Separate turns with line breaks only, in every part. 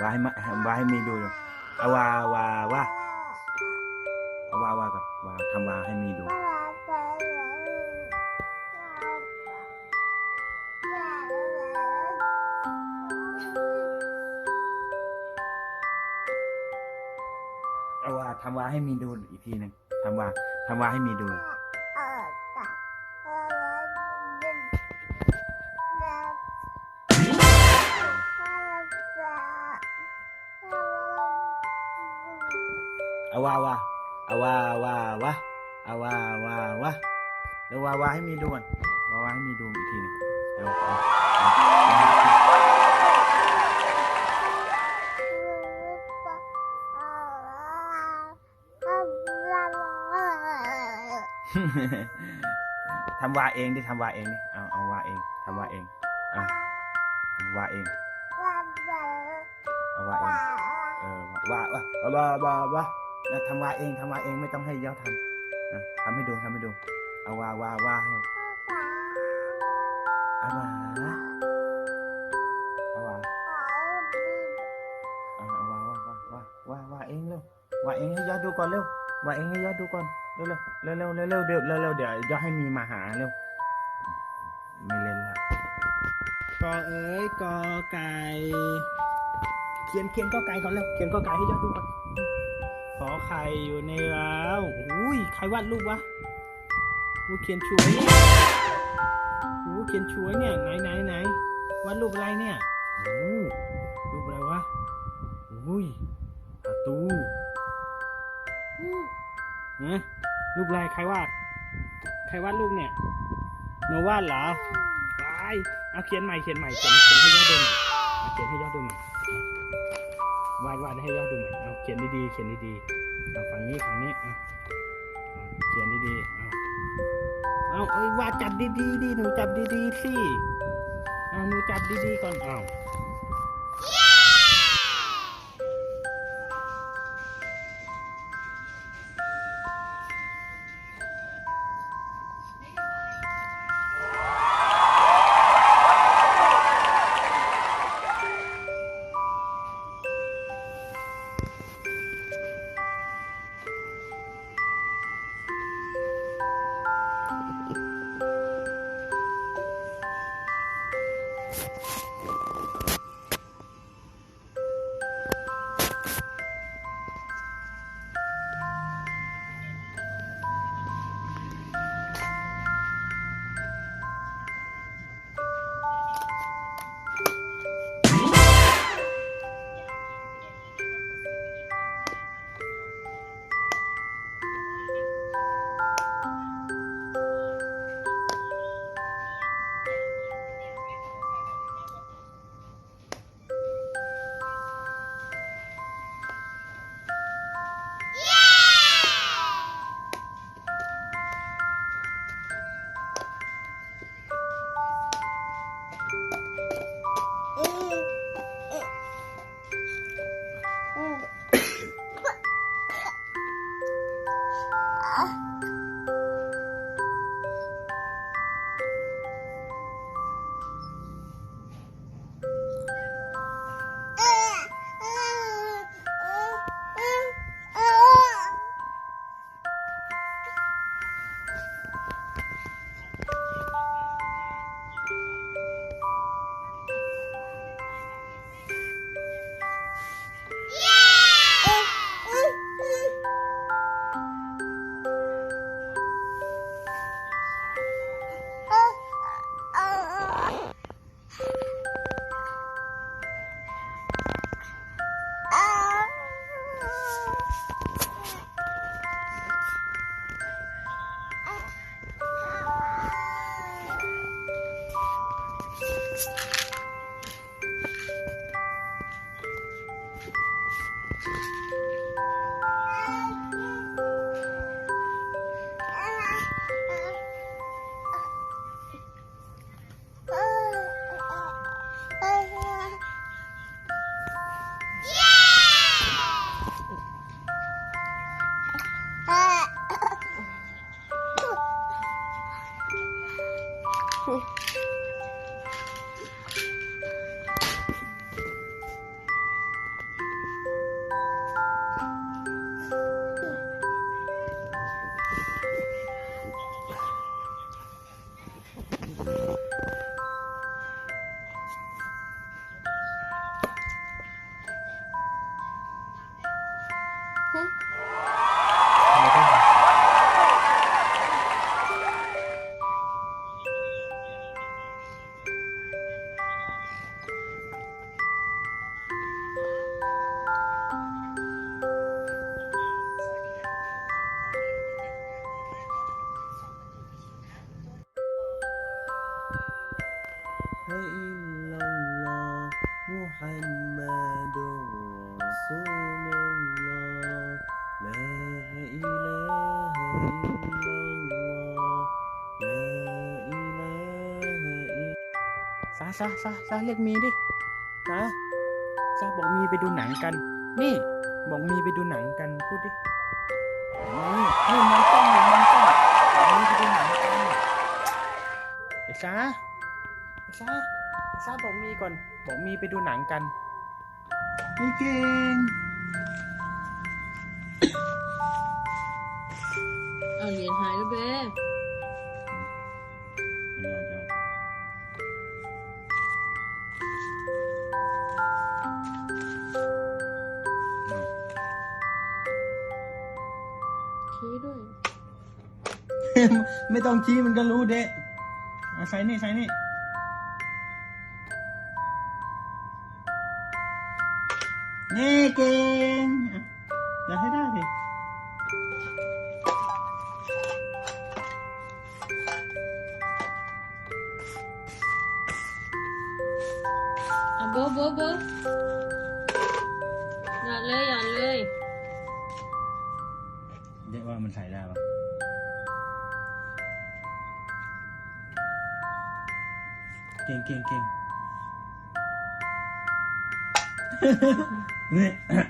ว่าให้มาว่าให้มีดูเอาว่าว่าว่าเอาว่าว่าก่อนว่าทำว่าให้มีดูเอาว่าทำว่าให้มีดูอีกทีหนึ่งทำว่าทำว่าให้มีดู อาวาวาเอาวาวาว่าเอาวาวาว่าแล้ววาวาให้มีดูก่อนวาวาให้มีดูอีกทีนึงเอาทำวาเองดิทำวาเองดิเอาเอาวาเองทำวาเองเอาวาเองเอาวาเองเออวาว่าวาวาว่าว่านะ ทำวาเองทำวาเองไม่ต้องให้เย้าทำนะทำให้ดูทำให้ดู เอาวาวาวาให้เอาวาเอาวาเอาเอาว่าวาวาวาวาวาเองเร็ววาเองให้ยอดดูก่อนเร็ววาเองให้ยอดดูก่อนเร็วเร็วเร็วเร็วเร็วเร็วเดี๋ยวเร็วเร็วเดี๋ยวยอดให้มีมาหาเร็วไม่เล่นล้ว
กอเอ๋ยกอไก่
เขียนเขียนก็ไก่ก่อนเร็วเขียนก็ไก่ให้ยอดดูก่อน
ขอไข่อยู่ในร้าวอุ้ย ใครวาดรูปวะอู้เขียนช่วยเนี่ยอู้เขียนช่วยเนี่ย ไหนไหนไหนวาดรูปอะไรเนี่ยโอ้รูปอะไรวะอุ้ยประตูนะรูปอะไรใครวาด ใครวาดรูปเนี่ยโนวาดเหรอไปเอาเขียนใหม่เขียนใหม่เขียนเขียนให้ยอดดูหม่อาเขียนให้ยอดดูหม่ วาดวาดให้ยอดดูหน่อยเอาเขียนดีๆเขียนดีๆเอาฝั่งนี้ฝั่งนี้เอาเอาเขียนดีๆเอาเอาเอ้ยวาดจับดีๆดิหนูจับดีๆสิเอาหนูจับดีๆก่อนเอา
嗯。没办法。 ซาซาซาซาเรียกมีดิซาซาบอกมีไปดูหนังกัน นี่ บอกมีไปดูหนังกันพูดดินี่นี่มองกล้องอยู่มองกล้องบอกมีไปดูหนังกันไอ้ซาไอ้ซาไอ้ซาบอกมีก่อน บอกมีไปดูหนังกันนี่เก่ง
เอาเหรียญหายแล้วเบ้
ไม่ต้องชี้มันก็รู้เด็อะใส่นี่ใส่นี่นี่เก่งอะอย่าให้ได้สิ
อะโบะโบะโบะหยอดเลยหยอดเลย
เรียกว่ามันใส่ได้ปะ เก่งเก่งเก่งนี่
อะ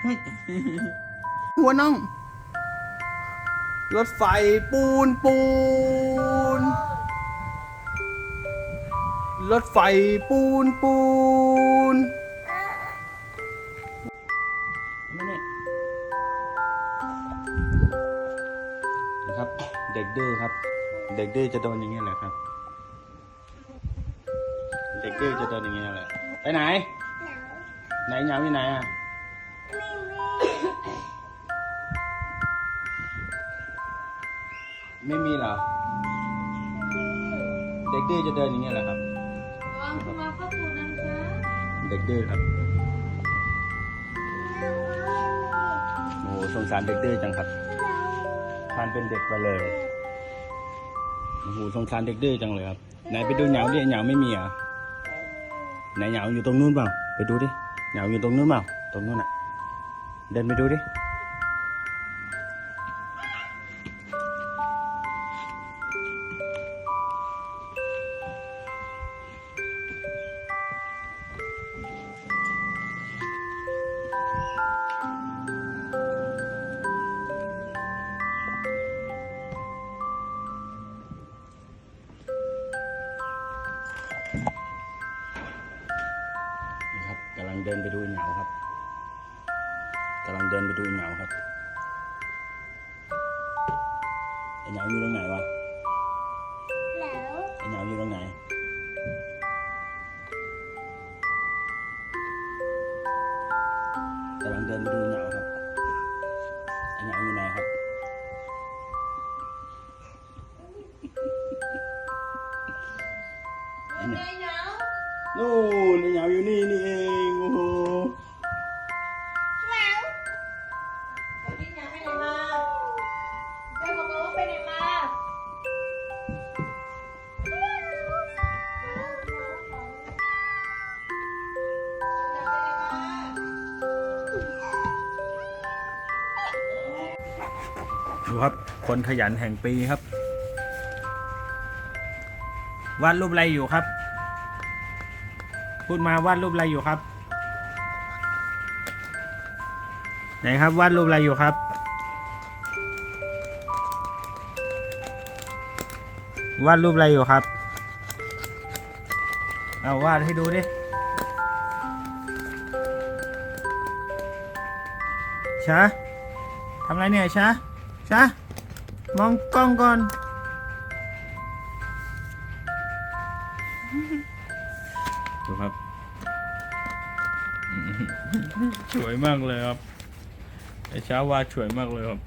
โอ้ยเหัวน้อง รถไฟปูนปูน รถไฟปูนปูนมาเนี่ยนะครับ เด็กดื้อครับ เด็กดื้อจะโดนอย่างนี้แหละครับ เด็กดื้อจะโดนอย่างนี้แหละ ไปไหน ไหนเหงาอยู่ไหนอะ ไม่มีเหรอ เด็กดื้อจะเดินอย่างนี้แหละครับ
วางคุณมาเข้าตูนะคะ
เด็กดื้อครับ โอ้โหสงสารเด็กดื้อจังครับทานเป็นเด็กไปเลย โอ้โหสงสารเด็กดื้อจังเลยครับ ไหนไปดูเหงาดิเหงาไม่มีเหรอะไหนเหงาอยู่ตรงนู้นเปล่า ไปดูดิเหงาอยู่ตรงนู้นเปล่า ตรงนู้นอะ เดินไปดูดิ เดินไปดูเหงาครับกำลังเดินไปดูเหงาครับไอ้เหงาอยู่ตรงไหนวะไอ้เหงาอยู่ตรงไหนกำลังเดินไปดูเหงา ดูครับ คนขยันแห่งปีครับวาดรูปอะไรอยู่ครับ พูดมาวาดรูปอะไรอยู่ครับ ไหนครับวาดรูปอะไรอยู่ครับ วาดรูปอะไรอยู่ครับ เอาวาดให้ดูดิ ช้าทำอะไรเนี่ยช้า ช้ามองกล้องก่อน ดูครับสวยมากเลยครับไอ้ช้าวาดสวยมากเลยครับ